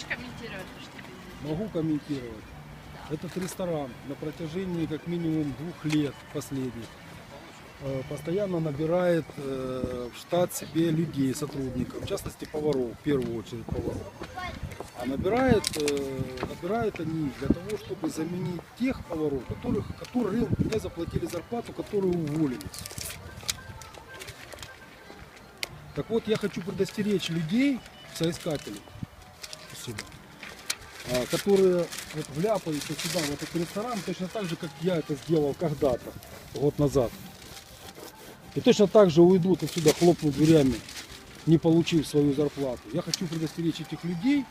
можешь комментировать то, что ты Могу комментировать. Этот ресторан на протяжении как минимум двух лет последних э, постоянно набирает э, в штат себе людей, сотрудников, в частности поваров, в первую очередь поваров. А набирает, э, набирают они для того, чтобы заменить тех поваров, которых, которые не заплатили зарплату, которые уволились. Так вот, я хочу предостеречь людей, соискателей, которые вот вляпаются сюда, в этот ресторан, точно так же, как я это сделал когда-то, год назад. И точно так же уйдут отсюда, хлопнут дверями, не получив свою зарплату. Я хочу предостеречь этих людей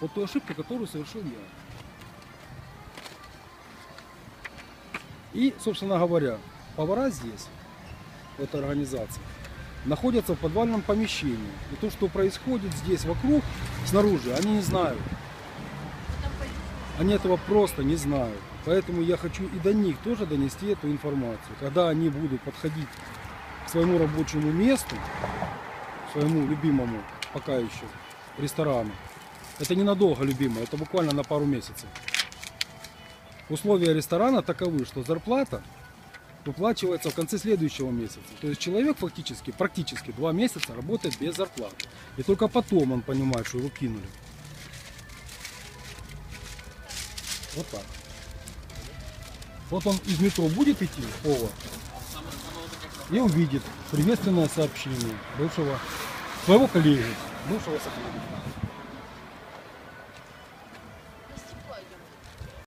от той ошибки, которую совершил я. И, собственно говоря, повара здесь, в этой организации, находятся в подвальном помещении. И то, что происходит здесь вокруг, снаружи, они не знают. Они этого просто не знают. Поэтому я хочу и до них тоже донести эту информацию. Когда они будут подходить к своему рабочему месту, своему любимому пока еще ресторану, это ненадолго, любимое, это буквально на пару месяцев. Условия ресторана таковы, что зарплата выплачивается в конце следующего месяца. То есть человек фактически, практически два месяца работает без зарплаты. И только потом он понимает, что его кинули. Вот так. Вот он из метро будет идти, повар, и увидит приветственное сообщение бывшего своего коллеги, бывшего сотрудника.